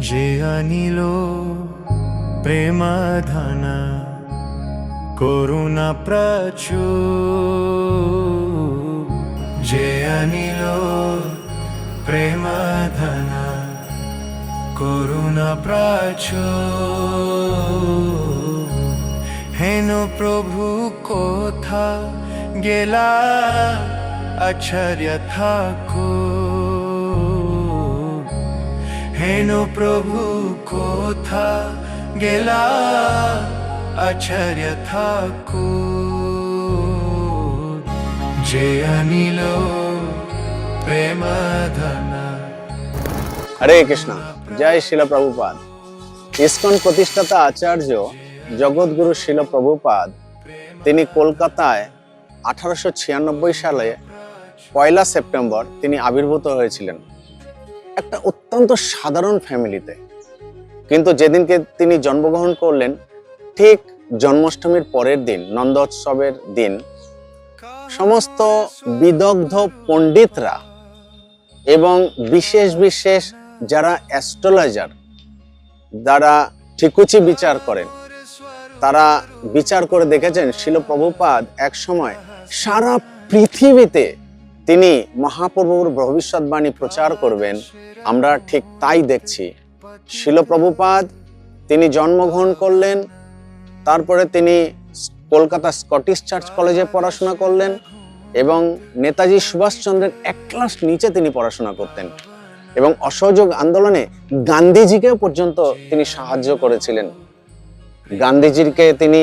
যে আনিল প্রেমাধান, করুণা প্রচুর। যে আনিল প্রেমাধান, করুণা প্রচুর। হেন প্রভু কোথা গেলা, আচার্য ঠাকুর। হেন প্রভু কোথা গেলা? আচার্য ঠাকুর, যে আনিল প্রেমাধানা হরে কৃষ্ণ, জয় শিল প্রভুপাদ। ইসকন প্রতিষ্ঠাতা আচার্য জগৎগুরু শিল প্রভুপাদ, তিনি কলকাতায় আঠারোশো ছিয়ানব্বই সালে পয়লা সেপ্টেম্বর তিনি আবির্ভূত হয়েছিলেন। একটা অত্যন্ত সাধারণ ফ্যামিলিতে। কিন্তু যেদিনকে তিনি জন্মগ্রহণ করলেন, ঠিক জন্মাষ্টমীর পরের দিন, নন্দোৎসবের দিন, সমস্ত বিদগ্ধ পণ্ডিতরা এবং বিশেষ বিশেষ যারা অ্যাস্ট্রোলজার, যারা ঠিকুচি বিচার করেন, তারা বিচার করে দেখেছেন শিলপ্রভুপাদ এক সময় সারা পৃথিবীতে তিনি মহাপ্রভুর ভবিষ্যৎবাণী প্রচার করবেন। আমরা ঠিক তাই দেখছি। শিলপ্রভুপাদ, তিনি জন্মগ্রহণ করলেন, তারপরে তিনি কলকাতা স্কটিশ চার্চ কলেজে পড়াশোনা করলেন এবং নেতাজি সুভাষচন্দ্রের এক ক্লাস নিচে তিনি পড়াশোনা করতেন এবং অসহযোগ আন্দোলনে গান্ধীজিকেও পর্যন্ত তিনি সাহায্য করেছিলেন। গান্ধীজিকে তিনি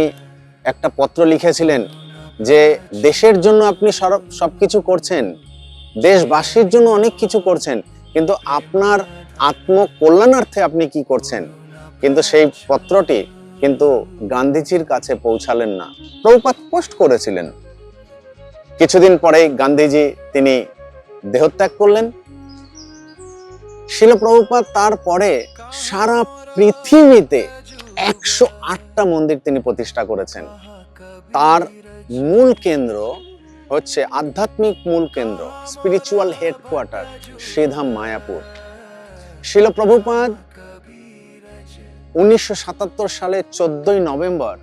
একটা পত্র লিখেছিলেন যে দেশের জন্য আপনি সব- সবকিছু করছেন, দেশবাসীর জন্য অনেক কিছু করছেন, কিন্তু আপনার আত্মকল্যাণার্থে আপনি কি করছেন? কিন্তু সেই পত্রটি কিন্তু গান্ধীজির কাছে পৌঁছালেন না। প্রভুপাত পোস্ট করেছিলেন। কিছুদিন পরেই গান্ধীজি তিনি দেহত্যাগ করলেন। শিলপ্রভুপাত তারপরে সারা পৃথিবীতে একশো আটটা মন্দির তিনি প্রতিষ্ঠা করেছেন। তার মূল কেন্দ্র হচ্ছে আধ্যাত্মিক মূল কেন্দ্র স্পিরিচুয়াল হেডকোয়ার্টার শ্রীধাম মায়াপুর। শিলপ্রভুপাদ উনিশশো সাতাত্তর সালে চোদ্দই নভেম্বর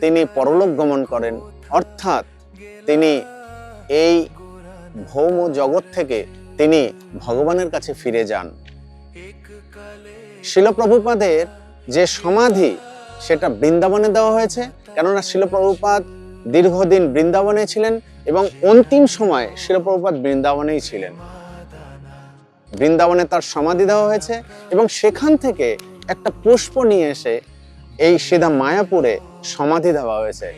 তিনি পরলোক গমন করেন। অর্থাৎ তিনি এই ভৌম জগৎ থেকে তিনি ভগবানের কাছে ফিরে যান। শিলপ্রভুপাদের যে সমাধি, সেটা বৃন্দাবনে দেওয়া হয়েছে। কেননা শিলপ্রভুপাদ দীর্ঘদিন বৃন্দাবনে ছিলেন এবং অন্তিম সময় শিলপ্রভুপাদ বৃন্দাবনেই ছিলেন। বৃন্দাবনে তার সমাধি দেওয়া হয়েছে এবং সেখান থেকে একটা পুষ্প নিয়ে এসে এই সিধা মায়াপুরে সমাধি দেওয়া হয়েছে।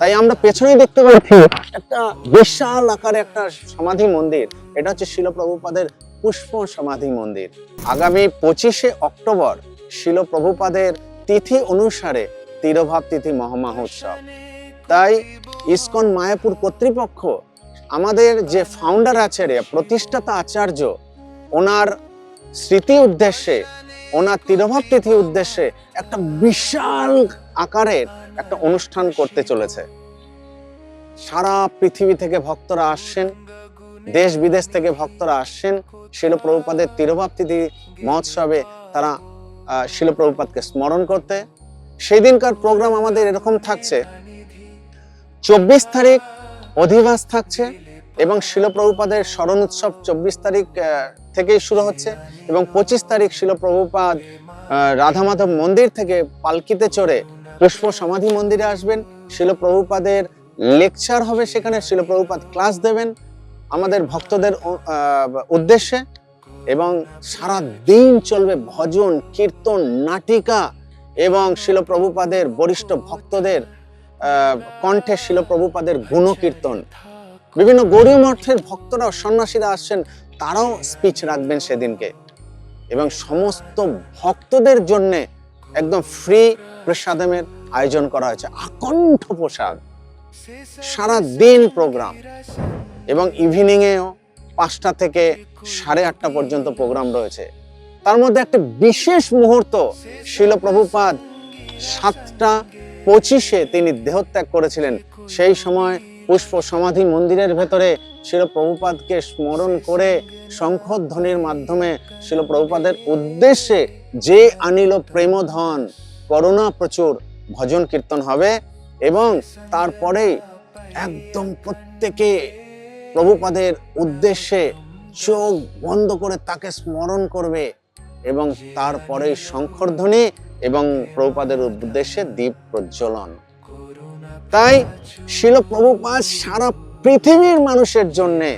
তাই আমরা পেছনে দেখতে পাচ্ছি একটা বিশাল আকারে একটা সমাধি মন্দির। এটা হচ্ছে শিলপ্রভুপাদের পুষ্প সমাধি মন্দির। আগামী পঁচিশে অক্টোবর শিলপ্রভুপাদের তিথি অনুসারে তিরোভাব তিথি মহামহোৎসব তাই ইসকন মায়াপুর কর্তৃপক্ষ, আমাদের যে ফাউন্ডার আচার্য প্রতিষ্ঠাতা আচার্য, ওনার স্মৃতি উদ্দেশ্যে, ওনার তিরোভাব তিথি উদ্দেশ্যে একটা বিশাল আকারের একটা অনুষ্ঠান করতে চলেছে। সারা পৃথিবী থেকে ভক্তরা আসছেন, দেশ বিদেশ থেকে ভক্তরা আসছেন, শিলপ্রভুপাদের তিরোভাব তিথি মহোৎসবে তারা শিলপ্রভুপাদকে স্মরণ করতে। সেই দিনকার প্রোগ্রাম আমাদের এরকম থাকছে চব্বিশ তারিখ অধিবাস থাকছে এবং শিলপ্রভুপাদের স্মরণ উৎসব চব্বিশ তারিখ থেকেই শুরু হচ্ছে এবং পঁচিশ তারিখ শিলপ্রভুপাদ আহ, রাধা মাধব মন্দির থেকে পালকিতে চড়ে পুষ্প সমাধি মন্দিরে আসবেন। শিলপ্রভুপাদের লেকচার হবে সেখানে। শিলপ্রভুপাদ ক্লাস দেবেন আমাদের ভক্তদের উদ্দেশ্যে এবং সারা দিন চলবে ভজন কীর্তন নাটিকা এবং শিলপ্রভুপাদের বরিষ্ঠ ভক্তদের কণ্ঠে শিলপ্রভুপাদের গুণকীর্তন। বিভিন্ন গৌরী মঠের ভক্তরা সন্ন্যাসীরা আসছেন, তারাও স্পিচ রাখবেন সেদিনকে। এবং সমস্ত ভক্তদের জন্যে একদম ফ্রি প্রসাদমের আয়োজন করা হয়েছে। আকণ্ঠ প্রসাদ। সারা দিন প্রোগ্রাম এবং ইভিনিংয়েও পাঁচটা থেকে সাড়ে আটটা পর্যন্ত প্রোগ্রাম রয়েছে। তার মধ্যে একটা বিশেষ মুহূর্ত শিলপ্রভুপাদ সাতটা পঁচিশে তিনি দেহত্যাগ করেছিলেন। সেই সময় পুষ্প সমাধি মন্দিরের ভেতরে শিলপ্রভুপাদকে স্মরণ করে শঙ্খধ্বনির মাধ্যমে শিলপ্রভুপাদের উদ্দেশ্যে যে আনিল প্রেমধন, করুণা প্রচুর, ভজন কীর্তন হবে এবং তারপরেই একদম প্রত্যেকে প্রভুপাদের উদ্দেশ্যে চোখ বন্ধ করে তাকে স্মরণ করবে এবং তারপরেই শঙ্খধ্বনি এবং প্রভুপাদের উদ্দেশ্যে দ্বীপ প্রজ্বলন। তাই শিল প্রভুপাদ সারা পৃথিবীর মানুষের জন্যে,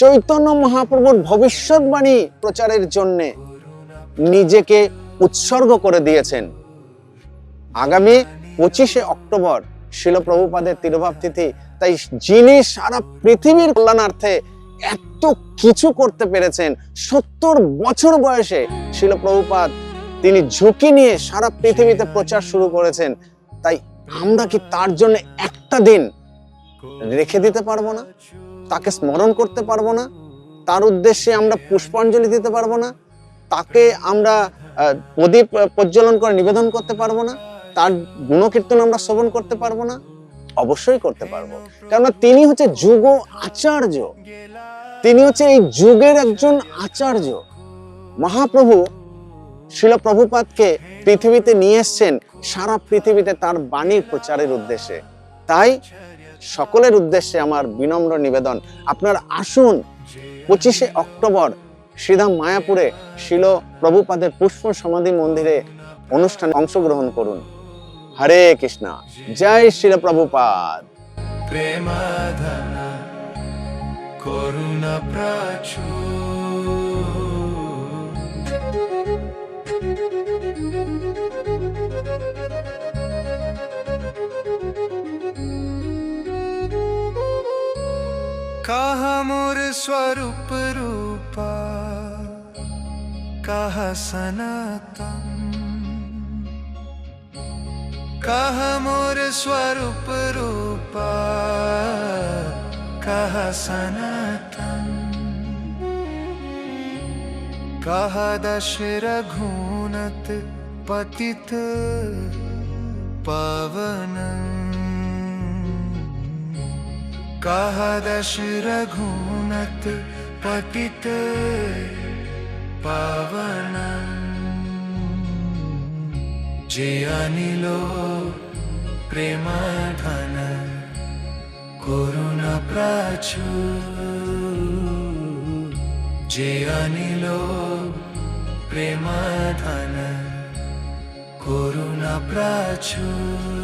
চৈতন্য মহাপ্রভুর ভবিষ্যৎবাণী প্রচারের জন্যে নিজেকে উৎসর্গ করে দিয়েছেন। আগামী পঁচিশে অক্টোবর শিল প্রভুপাদের তিরোভাব তিথি, তাই যিনি সারা পৃথিবীর কল্যাণার্থে এত কিছু করতে পেরেছেন, সত্তর বছর বয়সে শিল প্রভুপাদ তিনি ঝুঁকি নিয়ে সারা পৃথিবীতে প্রচার শুরু করেছেন। তাই আমরা কি তার জন্য একটা দিন রেখে দিতে পারব না? তাকে স্মরণ করতে পারব না? তার উদ্দেশ্যে আমরা পুষ্পাঞ্জলি দিতে পারব না? তাকে আমরা প্রদীপ প্রজ্বলন করে নিবেদন করতে পারব না? তার গুণকীর্তন আমরা শ্রবণ করতে পারব না? অবশ্যই করতে পারব। কেননা তিনি হচ্ছে যুগ আচার্য। তিনি হচ্ছে এই যুগের একজন আচার্য। মহাপ্রভু শিল প্রভুপাদকে পৃথিবীতে নিয়ে এসছেন, সারা পৃথিবীতে তার বাণীর প্রচারের উদ্দেশ্যে। তাই সকলের উদ্দেশ্যে আমার বিনম্র নিবেদন, আপনারা আসুন পঁচিশে অক্টোবর শ্রীধাম মায়াপুরে শিল প্রভুপাদের পুষ্প সমাধি মন্দিরে অনুষ্ঠানে অংশগ্রহণ করুন। হরে কৃষ্ণা, জয় শিল প্রভুপাদ। প্রেমাধন করুণা প্রচুর। कहा मोर स्वरूप रूपा, कह सनातन। कह मोर स्वरूप रूपा, कह सनातन। कह दश रघुनत पतित पवन। कः दश रघुनत् पतित पवन। जे अनिलो करुण कुरु प्राचनि लो प्रेमाधन। করুণা প্রাচুর